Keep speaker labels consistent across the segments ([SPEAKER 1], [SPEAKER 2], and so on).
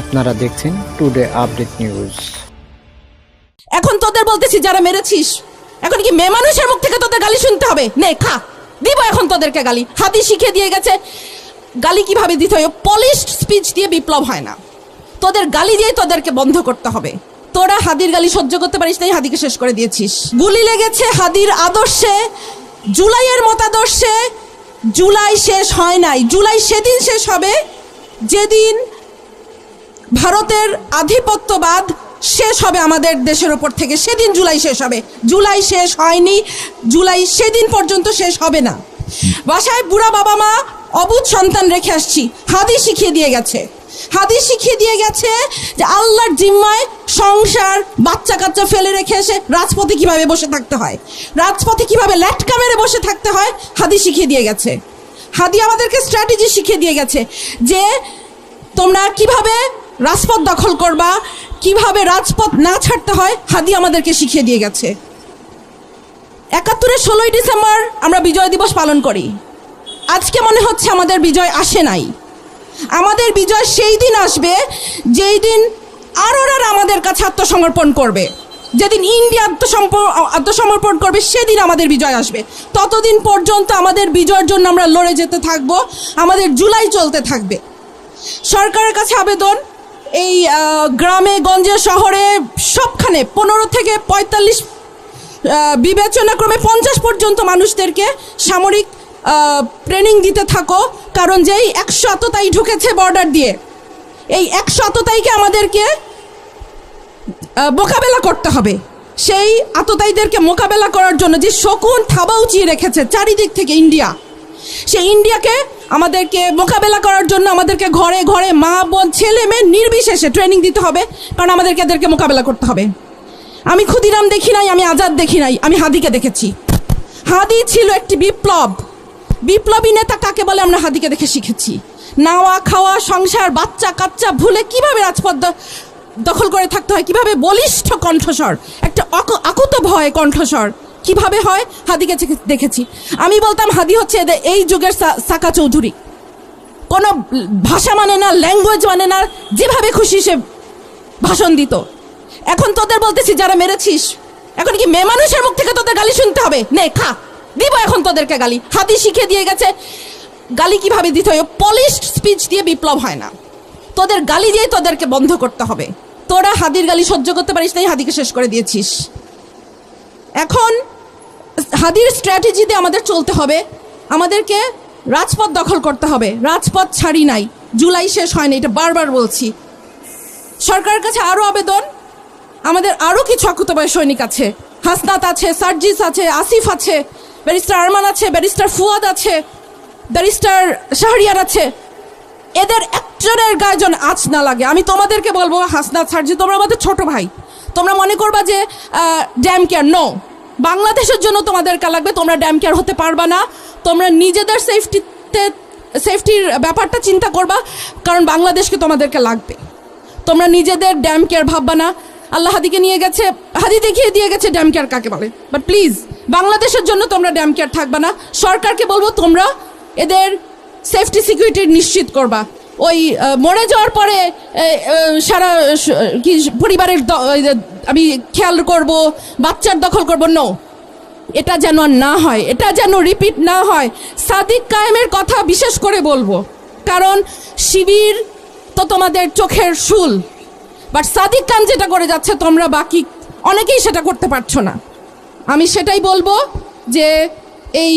[SPEAKER 1] আপনারা দেখছেন today update news
[SPEAKER 2] এখন তোদের বলতেছি যারা মেরেছিস, এখন কি মেয়ে মানুষের মুখ থেকে তোদের গালি শুনতে হবে? নে, খা। দিব এখন তোদেরকে গালি। হাতি শিখে দিয়ে গেছে। গালি কীভাবে দিতে হয়? পলিশড স্পিচ দিয়ে বিপ্লব হয় না। তোদের গালি দিয়ে তোদেরকে বন্ধ করতে হবে। তোরা হাদির গালি সহ্য করতে পারিস তাই হাদিকে শেষ করে দিয়েছিস। গুলি লেগেছে হাদির আদর্শে, জুলাইয়ের মতাদর্শে জুলাই শেষ হয় নাই। জুলাই সেদিন শেষ হবে যেদিন ভারতের আধিপত্যবাদ শেষ হবে আমাদের দেশের ওপর থেকে। সেদিন জুলাই শেষ হবে। জুলাই শেষ হয়নি। জুলাই সেদিন পর্যন্ত শেষ হবে না। বাসায় বুড়া বাবা মা, অবুধ সন্তান রেখে আসছি। হাদি শিখিয়ে দিয়ে গেছে। হাদি শিখিয়ে দিয়ে গেছে যে আল্লাহর জিম্মায় সংসার বাচ্চা কাচ্চা ফেলে রেখে এসে রাজপথে কীভাবে বসে থাকতে হয়? রাজপথে কীভাবে ল্যাটকা মেরে বসে থাকতে হয়? হাদি শিখিয়ে দিয়ে গেছে। হাদি আমাদেরকে স্ট্র্যাটেজি শিখিয়ে দিয়ে গেছে যে তোমরা কীভাবে রাজপথ দখল করবা, কীভাবে রাজপথ না ছাড়তে হয়, হাদি আমাদেরকে শিখিয়ে দিয়ে গেছে। একাত্তরের ষোলোই ডিসেম্বর আমরা বিজয় দিবস পালন করি। আজকে মনে হচ্ছে আমাদের বিজয় আসে নাই। আমাদের বিজয় সেই দিন আসবে যেই দিন আরোরা আমাদের কাছে আত্মসমর্পণ করবে। যেদিন ইন্ডিয়া আত্মসম্প আত্মসমর্পণ করবে, সেদিন আমাদের বিজয় আসবে। ততদিন পর্যন্ত আমাদের বিজয়ের জন্য আমরা লড়ে যেতে থাকব, আমাদের জুলাই চলতে থাকবে। সরকারের কাছে আবেদন, এই গ্রামে, গঞ্জে, শহরে সবখানে পনেরো থেকে পঁয়তাল্লিশ বিবেচনাক্রমে পঞ্চাশ পর্যন্ত মানুষদেরকে সামরিক ট্রেনিং দিতে থাকো, কারণ যেই একশো আততাই ঢুকেছে বর্ডার দিয়ে। এই একশো আততাইকে আমাদেরকে মোকাবেলা করতে হবে। সেই আততায়ীদেরকে মোকাবেলা করার জন্য যে শকুন থাবা উঁচিয়ে রেখেছে চারিদিক থেকে ইন্ডিয়া, সেই ইন্ডিয়াকে আমাদেরকে মোকাবেলা করার জন্য আমাদেরকে ঘরে ঘরে মা, বোন, ছেলে, মেয়ে নির্বিশেষে ট্রেনিং দিতে হবে, কারণ আমাদেরকে এদেরকে মোকাবেলা করতে হবে। আমি ক্ষুদিরাম দেখি নাই, আমি আজাদ দেখি নাই, আমি হাদিকে দেখেছি। হাদি ছিল একটি বিপ্লব। বিপ্লবী নেতা কাকে বলে আমরা হাদিকে দেখে শিখেছি? নাওয়া, খাওয়া, সংসার, বাচ্চা, কাচ্চা ভুলে কীভাবে রাজপথ দখল করে থাকতে হয়? কীভাবে বলিষ্ঠ কণ্ঠস্বর, একটা আকুত ভয় কণ্ঠস্বর, কীভাবে হয়? হাদিকে দেখেছি। আমি বলতাম, হাদি হচ্ছে এই যুগের সাকা চৌধুরী। কোনো ভাষা মানে না, ল্যাঙ্গুয়েজ মানে না, যেভাবে খুশি সে ভাষণ দিত। এখন তোদের বলতেছি, যারা মেরেছিস, এখন কি মেয়ে মানুষের মুখ থেকে তোদের গালি শুনতে হবে? নে, খা। দিব এখন তোদেরকে গালি। হাতি শিখে দিয়ে গেছে, গালি কীভাবে দিতে হয়? পলিশড স্পিচ দিয়ে বিপ্লব হয় না। তোদের গালি দিয়ে তোদেরকে বন্ধ করতে হবে। তোরা হাদির গালি সহ্য করতে পারিস তাই হাদিকে শেষ করে দিয়েছিস। এখন হাদির স্ট্র্যাটেজিতে আমাদের চলতে হবে। আমাদেরকে রাজপথ দখল করতে হবে। রাজপথ ছাড়ি নাই। জুলাই শেষ হয়নি এটা বারবার বলছি। সরকারের কাছে আরও আবেদন। আমাদের আরও কিছু আকুতবায় সৈনিক আছে। হাসনাত আছে, সার্জিস আছে, আসিফ আছে। ব্যারিস্টার আরমান আছে, ব্যারিস্টার ফুয়াদ আছে, ব্যারিস্টার শাহরিয়ার আছে। এদের একজনের গায়ে যেন আঁচ না লাগে। আমি তোমাদেরকে বলব, হাসনাত সার্জি তোমরা আমাদের ছোট ভাই, তোমরা মনে করবা যে ড্যাম কেয়ার নো বাংলাদেশের জন্য তোমাদের তোমাদেরকে লাগবে, তোমরা ড্যাম কেয়ার হতে পারবা না। তোমরা নিজেদের সেফটিতে সেফটির ব্যাপারটা চিন্তা করবা, কারণ বাংলাদেশকে তোমাদেরকে লাগবে। তোমরা নিজেদের ড্যাম কেয়ার ভাববা না। আল্লাহ হাদিকে নিয়ে গেছে, হাদি দেখিয়ে দিয়ে গেছে ড্যাম কেয়ার কাকে বলে। বাট প্লিজ বাংলাদেশের জন্য তোমরা ড্যাম কেয়ার থাকবা না। সরকারকে বলব তোমরা এদের সেফটি সিকিউরিটি নিশ্চিত করবা। ওই মরে যাওয়ার পরে সারা কি, পরিবারের আমি খেয়াল করব, বাচ্চার দখল করব। নো এটা যেন না হয়, এটা যেন রিপিট না হয়। সাদিক কায়েমের কথা বিশেষ করে বলব। কারণ শিবির তো তোমাদের চোখের শুল। বাট সাদিক খান যেটা করে যাচ্ছে তোমরা বাকি, অনেকেই সেটা করতে পারছ না। আমি সেটাই বলব যে এই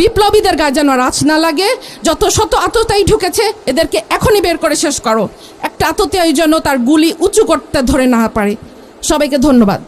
[SPEAKER 2] বিপ্লবীদের গায়ে যেন রাজ না লাগে, যত শত আততায়ী ঢুকেছে, এদেরকে এখনই বের করে শেষ করো। একটা আততি ওই জন্য তার গুলি উঁচু করতে ধরে না পারে। সবাইকে ধন্যবাদ।